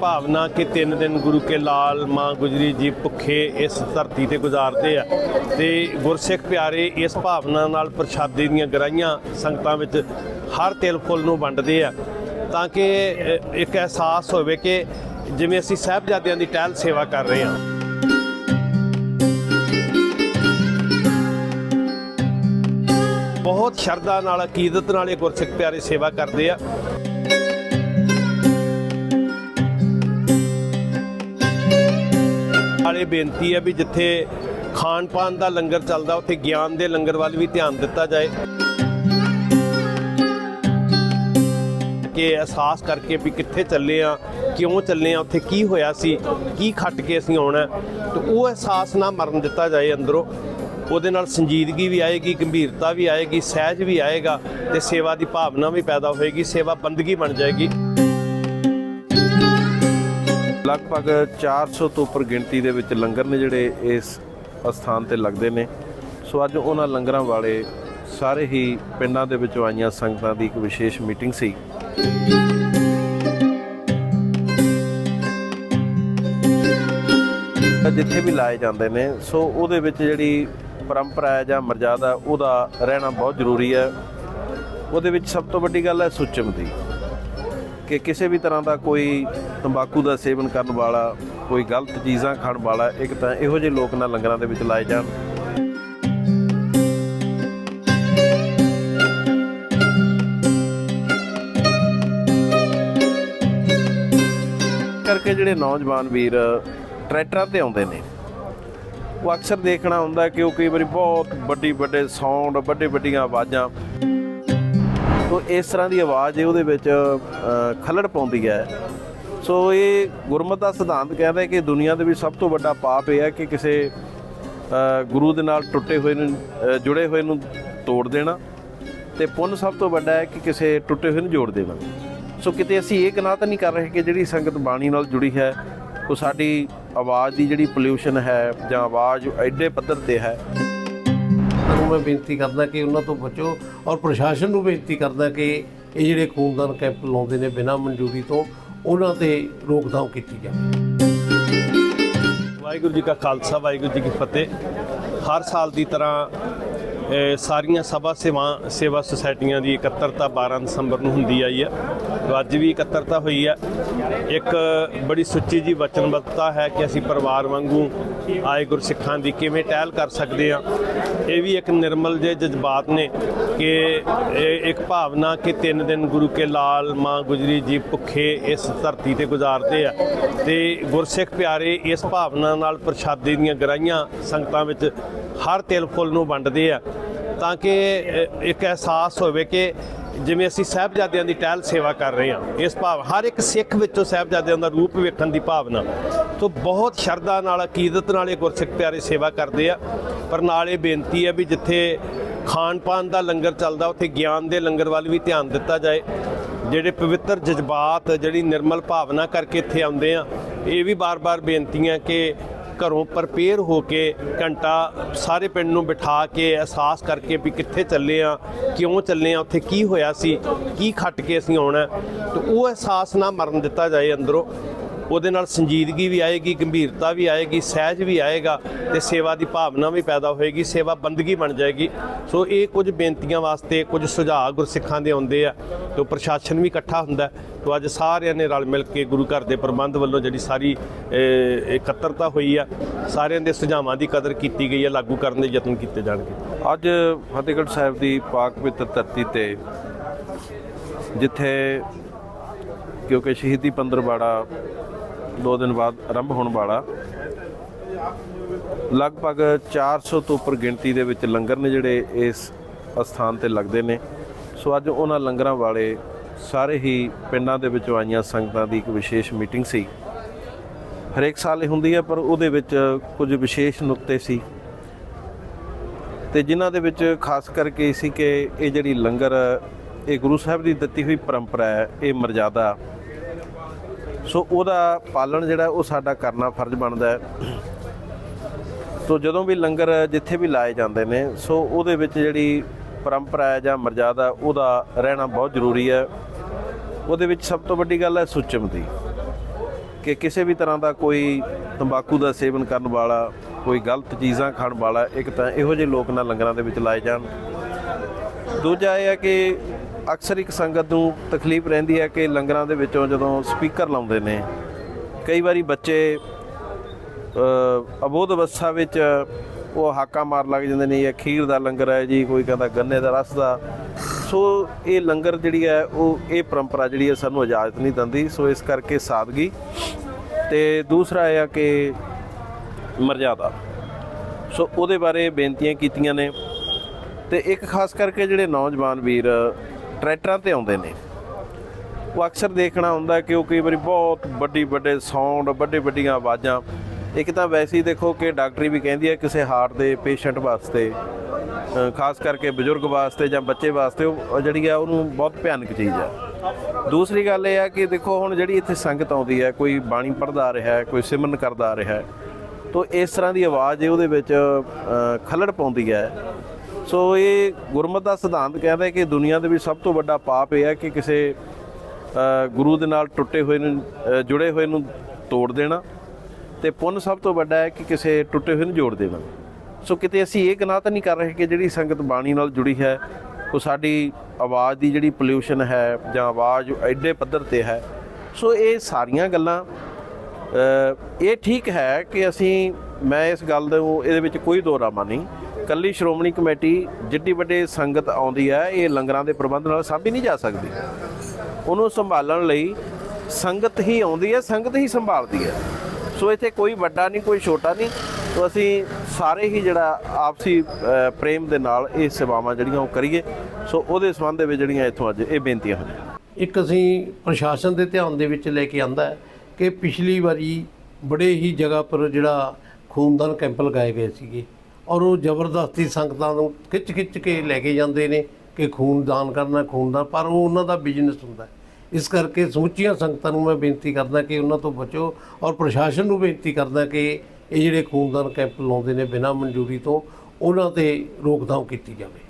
ਭਾਵਨਾ ਕਿ ਤਿੰਨ ਦਿਨ ਗੁਰੂ ਕੇ ਲਾਲ ਮਾਂ ਗੁਜਰੀ ਜੀ ਭੁੱਖੇ ਇਸ ਧਰਤੀ ਤੇ ਗੁਜ਼ਾਰਦੇ ਆ। ਤੇ ਗੁਰਸਿੱਖ ਪਿਆਰੇ, ਇਸ ਭਾਵਨਾ ਨਾਲ ਪ੍ਰਸ਼ਾਦੇ ਦੀਆਂ ਗਰਾਈਆਂ ਸੰਗਤਾਂ ਵਿੱਚ ਹਰ ਤਿਲ ਫੁੱਲ ਨੂੰ ਵੰਡਦੇ ਆ। ਤਾਂ ਕਿ ਇੱਕ ਅਹਿਸਾਸ ਹੋਵੇ ਕਿ ਜਿਵੇਂ ਅਸੀਂ ਸਾਹਿਬਜ਼ਾਦਿਆਂ ਦੀ ਟਹਿਲ ਸੇਵਾ ਕਰ ਰਹੇ ਹਾਂ। ਬਹੁਤ ਸ਼ਰਧਾ ਨਾਲ ਅਕੀਦਤ ਨਾਲ ਇਹ ਗੁਰਸਿੱਖ ਪਿਆਰੇ ਸੇਵਾ ਕਰਦੇ ਆ। ਵਾਲੇ ਬੇਨਤੀ ਹੈ ਵੀ ਜਿੱਥੇ ਖਾਣ ਪਾਣ ਦਾ ਲੰਗਰ ਚੱਲਦਾ, ਉੱਥੇ ਗਿਆਨ ਦੇ ਲੰਗਰ ਵੱਲ ਵੀ ਧਿਆਨ ਦਿੱਤਾ ਜਾਏ। ਕਿ ਅਹਿਸਾਸ ਕਰਕੇ ਵੀ ਕਿੱਥੇ ਚੱਲੇ ਆ, ਕਿਉਂ ਚੱਲੇ ਆ, ਉੱਥੇ ਕੀ ਹੋਇਆ ਸੀ, ਕੀ ਖੱਟ ਕੇ ਅਸੀਂ ਆਉਣਾ ਤੇ ਉਹ ਅਹਿਸਾਸ ਨਾ ਮਰਨ ਦਿੱਤਾ ਜਾਏ ਅੰਦਰੋਂ। ਉਹਦੇ ਨਾਲ ਸੰਜੀਦਗੀ ਵੀ ਆਏਗੀ, ਗੰਭੀਰਤਾ ਵੀ ਆਏਗੀ, ਸਹਿਜ ਵੀ ਆਏਗਾ ਤੇ ਸੇਵਾ ਦੀ ਭਾਵਨਾ ਵੀ ਪੈਦਾ ਹੋਏਗੀ, ਸੇਵਾ ਬੰਦਗੀ ਬਣ ਜਾਏਗੀ। ਲਗਭਗ 400 ਤੋਂ ਉੱਪਰ ਗਿਣਤੀ ਦੇ ਵਿੱਚ ਲੰਗਰ ਨੇ ਜਿਹੜੇ ਇਸ ਅਸਥਾਨ ਤੇ ਲੱਗਦੇ ਨੇ। ਸੋ ਅੱਜ ਉਹਨਾਂ ਲੰਗਰਾਂ ਵਾਲੇ ਸਾਰੇ ਹੀ ਪਿੰਡਾਂ ਦੇ ਵਿੱਚੋਂ ਆਈਆਂ ਸੰਗਤਾਂ ਦੀ ਇੱਕ ਵਿਸ਼ੇਸ਼ ਮੀਟਿੰਗ ਸੀ। ਜਿੱਥੇ ਵੀ ਲਾਏ ਜਾਂਦੇ ਨੇ, ਸੋ ਉਹਦੇ ਵਿੱਚ ਜਿਹੜੀ ਪਰੰਪਰਾ ਹੈ ਜਾਂ ਮਰਜ਼ਾਦਾ, ਉਹਦਾ ਰਹਿਣਾ ਬਹੁਤ ਜ਼ਰੂਰੀ ਹੈ। ਉਹਦੇ ਵਿੱਚ ਸਭ ਤੋਂ ਵੱਡੀ ਗੱਲ ਹੈ ਸੁੱਚਮ ਦੀ। ਕਿ ਕਿਸੇ ਵੀ ਤਰ੍ਹਾਂ ਦਾ ਕੋਈ ਤੰਬਾਕੂ ਦਾ ਸੇਵਨ ਕਰਨ ਵਾਲਾ, ਕੋਈ ਗਲਤ ਚੀਜ਼ਾਂ ਖਾਣ ਵਾਲਾ, ਇੱਕ ਤਾਂ ਇਹੋ ਜਿਹੇ ਲੋਕ ਨਾ ਲੰਗਰਾਂ ਦੇ ਵਿੱਚ ਲਾਏ ਜਾਣ। ਕਰਕੇ ਜਿਹੜੇ ਨੌਜਵਾਨ ਵੀਰ ਟਰੈਕਟਰਾਂ ਤੇ ਆਉਂਦੇ ਨੇ, ਉਹ ਅਕਸਰ ਦੇਖਣਾ ਹੁੰਦਾ ਕਿ ਉਹ ਕਈ ਵਾਰੀ ਬਹੁਤ ਵੱਡੀ ਵੱਡੇ ਸਾਊਂਡ ਵੱਡੇ ਵੱਡੀਆਂ ਆਵਾਜ਼ਾਂ ਸੋ ਇਸ ਤਰ੍ਹਾਂ ਦੀ ਆਵਾਜ਼ ਉਹਦੇ ਵਿੱਚ ਖਲੜ ਪਾਉਂਦੀ ਹੈ। ਸੋ ਇਹ ਗੁਰਮਤ ਦਾ ਸਿਧਾਂਤ ਕਹਿੰਦਾ ਹੈ ਕਿ ਦੁਨੀਆ ਦੇ ਵਿੱਚ ਸਭ ਤੋਂ ਵੱਡਾ ਪਾਪ ਇਹ ਹੈ ਕਿ ਕਿਸੇ ਗੁਰੂ ਦੇ ਨਾਲ ਟੁੱਟੇ ਹੋਏ ਨੂੰ ਜੁੜੇ ਹੋਏ ਨੂੰ ਤੋੜ ਦੇਣਾ ਤੇ ਪੁੰਨ ਸਭ ਤੋਂ ਵੱਡਾ ਹੈ ਕਿ ਕਿਸੇ ਟੁੱਟੇ ਹੋਏ ਨੂੰ ਜੋੜ ਦੇਣਾ। ਸੋ ਕਿਤੇ ਅਸੀਂ ਇਹ ਗਨਾਹ ਤਾਂ ਨਹੀਂ ਕਰ ਰਹੇ ਕਿ ਜਿਹੜੀ ਸੰਗਤ ਬਾਣੀ ਨਾਲ ਜੁੜੀ ਹੈ, ਉਹ ਸਾਡੀ ਆਵਾਜ਼ ਦੀ ਜਿਹੜੀ ਪੋਲਿਊਸ਼ਨ ਹੈ ਜਾਂ ਆਵਾਜ਼ ਐਡੇ ਪੱਧਰ ਤੇ ਹੈ ਮੈਂ ਬੇਨਤੀ ਕਰਦਾ ਕਿ ਉਹਨਾਂ ਤੋਂ ਬਚੋ ਔਰ ਪ੍ਰਸ਼ਾਸਨ ਨੂੰ ਬੇਨਤੀ ਕਰਦਾ ਕਿ ਇਹ ਜਿਹੜੇ ਖੂਨਦਾਨ ਕੈਂਪ ਲਾਉਂਦੇ ਨੇ ਬਿਨਾਂ ਮਨਜ਼ੂਰੀ ਤੋਂ, ਉਹਨਾਂ ਤੇ ਰੋਕਥਾਮ ਕੀਤੀ ਜਾਵੇ। ਵਾਹਿਗੁਰੂ ਜੀ ਕਾ ਖਾਲਸਾ, ਵਾਹਿਗੁਰੂ ਜੀ ਕੀ ਫਤਿਹ। ਹਰ ਸਾਲ ਦੀ ਤਰ੍ਹਾਂ ਸਾਰੀਆਂ ਸਭਾ ਸੇਵਾ ਸੇਵਾ ਸੁਸਾਇਟੀਆਂ ਦੀ ਇਕੱਤਰਤਾ 12 ਦਸੰਬਰ ਨੂੰ ਹੁੰਦੀ ਆਈ ਹੈ ਅੱਜ ਵੀ ਇਕੱਤਰਤਾ ਹੋਈ ਹੈ ਇੱਕ ਬੜੀ ਸੁੱਚੀ ਜੀ ਵਚਨਬੱਧਤਾ ਹੈ ਕਿ ਅਸੀਂ ਪਰਿਵਾਰ ਵਾਂਗੂ ਆਏ ਗੁਰਸਿੱਖਾਂ ਦੀ ਕਿਵੇਂ ਟਹਿਲ ਕਰ ਸਕਦੇ ਹਾਂ ਇਹ ਵੀ ਇੱਕ ਨਿਰਮਲ ਜੇ ਜਜ਼ਬਾਤ ਨੇ ਕਿ ਇਹ ਇੱਕ ਭਾਵਨਾ ਕਿ ਤਿੰਨ ਦਿਨ ਗੁਰੂ ਕੇ ਲਾਲ, ਮਾਂ ਗੁਜਰੀ ਜੀ ਭੁੱਖੇ ਇਸ ਧਰਤੀ ਤੇ ਗੁਜ਼ਾਰਦੇ ਆ। ਤੇ ਗੁਰਸਿੱਖ ਪਿਆਰੇ, ਇਸ ਭਾਵਨਾ ਨਾਲ ਪ੍ਰਸ਼ਾਦੇ ਦੀਆਂ ਗਰਾਈਆਂ ਸੰਗਤਾਂ ਵਿੱਚ ਹਰ ਤਿਲ ਫੁੱਲ ਨੂੰ ਵੰਡਦੇ ਆ। ਤਾਂ ਕਿ ਇੱਕ ਅਹਿਸਾਸ ਹੋਵੇ ਕਿ ਜਿਵੇਂ ਅਸੀਂ ਸਾਹਿਬਜ਼ਾਦਿਆਂ ਦੀ ਟਹਿਲ ਸੇਵਾ ਕਰ ਰਹੇ ਹਾਂ, ਇਸ ਭਾਵ, ਹਰ ਇੱਕ ਸਿੱਖ ਵਿੱਚੋਂ ਸਾਹਿਬਜ਼ਾਦਿਆਂ ਦਾ ਰੂਪ ਵੇਖਣ ਦੀ ਭਾਵਨਾ। ਤੋਂ ਬਹੁਤ ਸ਼ਰਧਾ ਨਾਲ ਅਕੀਦਤ ਨਾਲ ਇਹ ਗੁਰਸਿੱਖ ਪਿਆਰੇ ਸੇਵਾ ਕਰਦੇ ਆ। ਪਰ ਨਾਲ ਇਹ ਬੇਨਤੀ ਹੈ ਵੀ ਜਿੱਥੇ ਖਾਣ ਪਾਣ ਦਾ ਲੰਗਰ ਚੱਲਦਾ, ਉੱਥੇ ਗਿਆਨ ਦੇ ਲੰਗਰ ਵੱਲ ਵੀ ਧਿਆਨ ਦਿੱਤਾ ਜਾਏ। ਜਿਹੜੇ ਪਵਿੱਤਰ ਜਜ਼ਬਾਤ, ਜਿਹੜੀ ਨਿਰਮਲ ਭਾਵਨਾ ਕਰਕੇ ਇੱਥੇ ਆਉਂਦੇ ਆ, ਇਹ ਵੀ ਬਾਰ-ਬਾਰ ਬੇਨਤੀਆਂ ਕਿ ਘਰੋਂ ਪ੍ਰਪੇਅਰ ਹੋ ਕੇ ਘੰਟਾ ਸਾਰੇ ਪਿੰਡ ਨੂੰ ਬਿਠਾ ਕੇ ਅਹਿਸਾਸ ਕਰਕੇ ਵੀ ਕਿੱਥੇ ਚੱਲੇ ਆ, ਕਿਉਂ ਚੱਲੇ ਆ, ਉੱਥੇ ਕੀ ਹੋਇਆ ਸੀ, ਕੀ ਖੱਟ ਕੇ ਅਸੀਂ ਆਉਣਾ ਤੇ ਉਹ ਅਹਿਸਾਸ ਨਾ ਮਰਨ ਦਿੱਤਾ ਜਾਏ ਅੰਦਰੋਂ। ਉਹਦੇ ਨਾਲ ਸੰਜੀਦਗੀ ਵੀ ਆਏਗੀ, ਗੰਭੀਰਤਾ ਵੀ ਆਏਗੀ, ਸਹਿਜ ਵੀ ਆਏਗਾ ਤੇ ਸੇਵਾ ਦੀ ਭਾਵਨਾ ਵੀ ਪੈਦਾ ਹੋਏਗੀ, ਸੇਵਾ ਬੰਦਗੀ ਬਣ ਜਾਏਗੀ। ਸੋ ਇਹ ਕੁਝ ਬੇਨਤੀਆਂ ਵਾਸਤੇ ਕੁਝ ਸੁਝਾਅ ਗੁਰਸਿੱਖਾਂ ਦੇ ਆਉਂਦੇ ਆ ਤੇ ਪ੍ਰਸ਼ਾਸਨ ਵੀ ਇਕੱਠਾ ਹੁੰਦਾ ਤੇ ਅੱਜ ਸਾਰਿਆਂ ਨੇ ਰਲ ਮਿਲ ਕੇ ਗੁਰੂ ਘਰ ਦੇ ਪ੍ਰਬੰਧ ਵੱਲੋਂ ਜਿਹੜੀ ਸਾਰੀ ਇਕੱਤਰਤਾ ਹੋਈ ਆ, ਸਾਰਿਆਂ ਦੇ ਸੁਝਾਵਾਂ ਦੀ ਕਦਰ ਕੀਤੀ ਗਈ ਹੈ ਲਾਗੂ ਕਰਨ ਦੇ ਯਤਨ ਕੀਤੇ ਜਾਣਗੇ। ਅੱਜ ਫਤਿਹਗੜ੍ਹ ਸਾਹਿਬ ਦੀ ਪਾਕ ਪਵਿੱਤਰ ਧਰਤੀ ਤੇ, ਜਿੱਥੇ ਕਿਉਂਕਿ ਸ਼ਹੀਦੀ ਪੰਦਰਵਾੜਾ ਦੋ ਦਿਨ ਬਾਅਦ ਆਰੰਭ ਹੋਣ ਵਾਲਾ, ਲਗਭਗ 400 ਤੋਂ ਉੱਪਰ ਗਿਣਤੀ ਦੇ ਵਿੱਚ ਲੰਗਰ ਨੇ ਜਿਹੜੇ ਇਸ ਅਸਥਾਨ ਤੇ ਲੱਗਦੇ ਨੇ। ਸੋ ਅੱਜ ਉਹਨਾਂ ਲੰਗਰਾਂ ਵਾਲੇ ਸਾਰੇ ਹੀ ਪਿੰਡਾਂ ਦੇ ਵਿੱਚੋਂ ਆਈਆਂ ਸੰਗਤਾਂ ਦੀ ਇੱਕ ਵਿਸ਼ੇਸ਼ ਮੀਟਿੰਗ ਸੀ। ਹਰੇਕ ਸਾਲ ਇਹ ਹੁੰਦੀ ਹੈ, ਪਰ ਉਹਦੇ ਵਿੱਚ ਕੁਝ ਵਿਸ਼ੇਸ਼ ਨੁਕਤੇ ਸੀ। ਤੇ ਜਿਨ੍ਹਾਂ ਦੇ ਵਿੱਚ ਖਾਸ ਕਰਕੇ ਸੀ ਕਿ ਇਹ ਜਿਹੜੀ ਲੰਗਰ, ਇਹ ਗੁਰੂ ਸਾਹਿਬ ਦੀ ਦਿੱਤੀ ਹੋਈ ਪਰੰਪਰਾ ਹੈ, ਇਹ ਮਰਜ਼ਾਦਾ। ਸੋ ਉਹਦਾ ਪਾਲਣ ਜਿਹੜਾ, ਉਹ ਸਾਡਾ ਕਰਨਾ ਫਰਜ਼ ਬਣਦਾ ਹੈ। ਸੋ ਜਦੋਂ ਵੀ ਲੰਗਰ ਜਿੱਥੇ ਵੀ ਲਾਏ ਜਾਂਦੇ ਨੇ, ਸੋ ਉਹਦੇ ਵਿੱਚ ਜਿਹੜੀ ਪਰੰਪਰਾ ਹੈ ਜਾਂ ਮਰਜ਼ਾਦਾ ਉਹਦਾ ਰਹਿਣਾ ਬਹੁਤ ਜ਼ਰੂਰੀ ਹੈ। ਉਹਦੇ ਵਿੱਚ ਸਭ ਤੋਂ ਵੱਡੀ ਗੱਲ ਹੈ ਸੁੱਚਮ ਦੀ ਕਿ ਕਿਸੇ ਵੀ ਤਰ੍ਹਾਂ ਦਾ ਕੋਈ ਤੰਬਾਕੂ ਦਾ ਸੇਵਨ ਕਰਨ ਵਾਲਾ ਕੋਈ ਗਲਤ ਚੀਜ਼ਾਂ ਖਾਣ ਵਾਲਾ ਇੱਕ ਤਾਂ ਇਹੋ ਜਿਹੇ ਲੋਕ ਨਾ ਲੰਗਰਾਂ ਦੇ ਵਿੱਚ ਲਾਏ ਜਾਣ। ਦੂਜਾ ਇਹ ਹੈ ਕਿ ਅਕਸਰ ਇੱਕ ਸੰਗਤ ਨੂੰ ਤਕਲੀਫ ਰਹਿੰਦੀ ਹੈ ਕਿ ਲੰਗਰਾਂ ਦੇ ਵਿੱਚੋਂ ਜਦੋਂ ਸਪੀਕਰ ਲਾਉਂਦੇ ਨੇ ਕਈ ਵਾਰੀ ਬੱਚੇ ਅ, ਅਬੋਧ ਅਵਸਥਾ ਵਿੱਚ ਉਹ ਹਾਕਾ ਮਾਰ ਲੱਗ ਜਾਂਦੇ ਨੇ ਇਹ ਖੀਰ ਦਾ ਲੰਗਰ ਹੈ ਜੀ, ਕੋਈ ਕਹਿੰਦਾ ਗੰਨੇ ਦਾ ਰਸ ਦਾ। ਸੋ ਇਹ ਲੰਗਰ ਜਿਹੜੀ ਹੈ, ਉਹ ਇਹ ਪਰੰਪਰਾ ਜਿਹੜੀ ਹੈ ਸਾਨੂੰ ਇਜਾਜ਼ਤ ਨਹੀਂ ਦਿੰਦੀ। ਸੋ ਇਸ ਕਰਕੇ ਸਾਦਗੀ। ਤੇ ਦੂਸਰਾ ਇਹ ਆ ਕਿ ਮਰਜ਼ਾਦਾ। ਸੋ ਉਹਦੇ ਬਾਰੇ ਬੇਨਤੀਆਂ ਕੀਤੀਆਂ ਨੇ। ਤੇ ਇੱਕ ਖਾਸ ਕਰਕੇ ਜਿਹੜੇ ਨੌਜਵਾਨ ਵੀਰ ਟਰੈਕਟਰਾਂ ਤੇ ਆਉਂਦੇ ਨੇ, ਉਹ ਅਕਸਰ ਦੇਖਣਾ ਹੁੰਦਾ ਕਿ ਉਹ ਕਈ ਵਾਰੀ ਬਹੁਤ ਵੱਡੀ ਵੱਡੇ ਸਾਊਂਡ ਵੱਡੇ ਵੱਡੀਆਂ ਆਵਾਜ਼ਾਂ ਇੱਕ ਤਾਂ ਵੈਸੇ ਹੀ ਦੇਖੋ ਕਿ ਡਾਕਟਰੀ ਵੀ ਕਹਿੰਦੀ ਹੈ ਕਿਸੇ ਹਾਰਟ ਦੇ ਪੇਸ਼ੈਂਟ ਵਾਸਤੇ ਖਾਸ ਕਰਕੇ ਬਜ਼ੁਰਗ ਵਾਸਤੇ ਜਾਂ ਬੱਚੇ ਵਾਸਤੇ ਉਹ ਜਿਹੜੀ ਆ ਉਹਨੂੰ ਬਹੁਤ ਭਿਆਨਕ ਚੀਜ਼ ਆ। ਦੂਸਰੀ ਗੱਲ ਇਹ ਆ ਕਿ ਦੇਖੋ ਹੁਣ ਜਿਹੜੀ ਇੱਥੇ ਸੰਗਤ ਆਉਂਦੀ ਹੈ ਕੋਈ ਬਾਣੀ ਪੜ੍ਹਦਾ ਰਿਹਾ ਹੈ ਕੋਈ ਸਿਮਰਨ ਕਰਦਾ ਆ ਰਿਹਾ ਹੈ ਤੋ ਇਸ ਤਰ੍ਹਾਂ ਦੀ ਆਵਾਜ਼ ਇਹ ਉਹਦੇ ਵਿੱਚ ਅ, ਖੱਲੜ ਪਾਉਂਦੀ ਹੈ। ਸੋ ਇਹ ਗੁਰਮਤ ਦਾ ਸਿਧਾਂਤ ਕਹਿੰਦਾ ਹੈ ਕਿ ਦੁਨੀਆ ਦੇ ਵਿੱਚ ਸਭ ਤੋਂ ਵੱਡਾ ਪਾਪ ਇਹ ਹੈ ਕਿ ਕਿਸੇ ਗੁਰੂ ਦੇ ਨਾਲ ਟੁੱਟੇ ਹੋਏ ਨੂੰ ਜੁੜੇ ਹੋਏ ਨੂੰ ਤੋੜ ਦੇਣਾ। ਤੇ ਪੁੰਨ ਸਭ ਤੋਂ ਵੱਡਾ ਹੈ ਕਿ ਕਿਸੇ ਟੁੱਟੇ ਹੋਏ ਨੂੰ ਜੋੜ ਦੇਣਾ ਸੋ ਕਿਤੇ ਅਸੀਂ ਇਹ ਗਨਾਹ ਤਾਂ ਨਹੀਂ ਕਰ ਰਹੇ ਕਿ ਜਿਹੜੀ ਸੰਗਤ ਬਾਣੀ ਨਾਲ ਜੁੜੀ ਹੈ, ਉਹ ਸਾਡੀ ਆਵਾਜ਼ ਦੀ ਜਿਹੜੀ ਪੋਲਿਊਸ਼ਨ ਹੈ ਜਾਂ ਆਵਾਜ਼ ਐਡੇ ਪੱਧਰ ਤੇ ਹੈ। ਸੋ ਇਹ ਸਾਰੀਆਂ ਗੱਲਾਂ ਇਹ ਠੀਕ ਹੈ ਕਿ ਅਸੀਂ, ਮੈਂ ਇਸ ਗੱਲ ਨੂੰ, ਇਹਦੇ ਵਿੱਚ ਕੋਈ ਦੋਰਾਮਾ ਨਹੀਂ। ਕੱਲੀ ਸ਼੍ਰੋਮਣੀ ਕਮੇਟੀ ਜਿੱਡੀ ਵੱਡੇ ਸੰਗਤ ਆਉਂਦੀ ਹੈ, ਇਹ ਲੰਗਰਾਂ ਦੇ ਪ੍ਰਬੰਧ ਨਾਲ ਸਾਂਭੀ ਨਹੀਂ ਜਾ ਸਕਦੀ। ਉਹਨੂੰ ਸੰਭਾਲਣ ਲਈ ਸੰਗਤ ਹੀ ਆਉਂਦੀ ਹੈ, ਸੰਗਤ ਹੀ ਸੰਭਾਲਦੀ ਹੈ। ਸੋ ਇੱਥੇ ਕੋਈ ਵੱਡਾ ਨਹੀਂ, ਕੋਈ ਛੋਟਾ ਨਹੀਂ। ਸੋ ਅਸੀਂ ਸਾਰੇ ਹੀ ਜਿਹੜਾ ਆਪਸੀ ਪ੍ਰੇਮ ਦੇ ਨਾਲ ਇਹ ਸੇਵਾਵਾਂ ਜਿਹੜੀਆਂ ਉਹ ਕਰੀਏ। ਸੋ ਉਹਦੇ ਸੰਬੰਧ ਦੇ ਵਿੱਚ ਜਿਹੜੀਆਂ ਇੱਥੋਂ ਅੱਜ ਇਹ ਬੇਨਤੀਆਂ ਹਨ ਇੱਕ ਅਸੀਂ ਪ੍ਰਸ਼ਾਸਨ ਦੇ ਧਿਆਨ ਦੇ ਵਿੱਚ ਲੈ ਕੇ ਆਂਦਾ ਹੈ ਕਿ ਪਿਛਲੀ ਵਾਰੀ ਬੜੇ ਹੀ ਜਗ੍ਹਾ ਪਰ ਜਿਹੜਾ ਖੂਨਦਾਨ ਕੈਂਪ ਲਗਾਏ ਗਏ ਸੀਗੇ ਔਰ ਉਹ ਜ਼ਬਰਦਸਤੀ ਸੰਗਤਾਂ ਨੂੰ ਖਿੱਚ ਖਿੱਚ ਕੇ ਲੈ ਕੇ ਜਾਂਦੇ ਨੇ ਕਿ ਖੂਨਦਾਨ ਕਰਨਾ, ਖੂਨਦਾਨ, ਪਰ ਉਹ ਉਹਨਾਂ ਦਾ ਬਿਜ਼ਨਸ ਹੁੰਦਾ ਹੈ। ਇਸ ਕਰਕੇ ਸਮੁੱਚੀਆਂ ਸੰਗਤਾਂ ਨੂੰ ਮੈਂ ਬੇਨਤੀ ਕਰਦਾ ਕਿ ਉਹਨਾਂ ਤੋਂ ਬਚੋ ਔਰ ਪ੍ਰਸ਼ਾਸਨ ਨੂੰ ਬੇਨਤੀ ਕਰਦਾ ਕਿ ਇਹ ਜਿਹੜੇ ਖੂਨਦਾਨ ਕੈਂਪ ਲਾਉਂਦੇ ਨੇ ਬਿਨਾਂ ਮਨਜ਼ੂਰੀ ਤੋਂ, ਉਹਨਾਂ ਤੇ ਰੋਕਥਾਮ ਕੀਤੀ ਜਾਵੇ।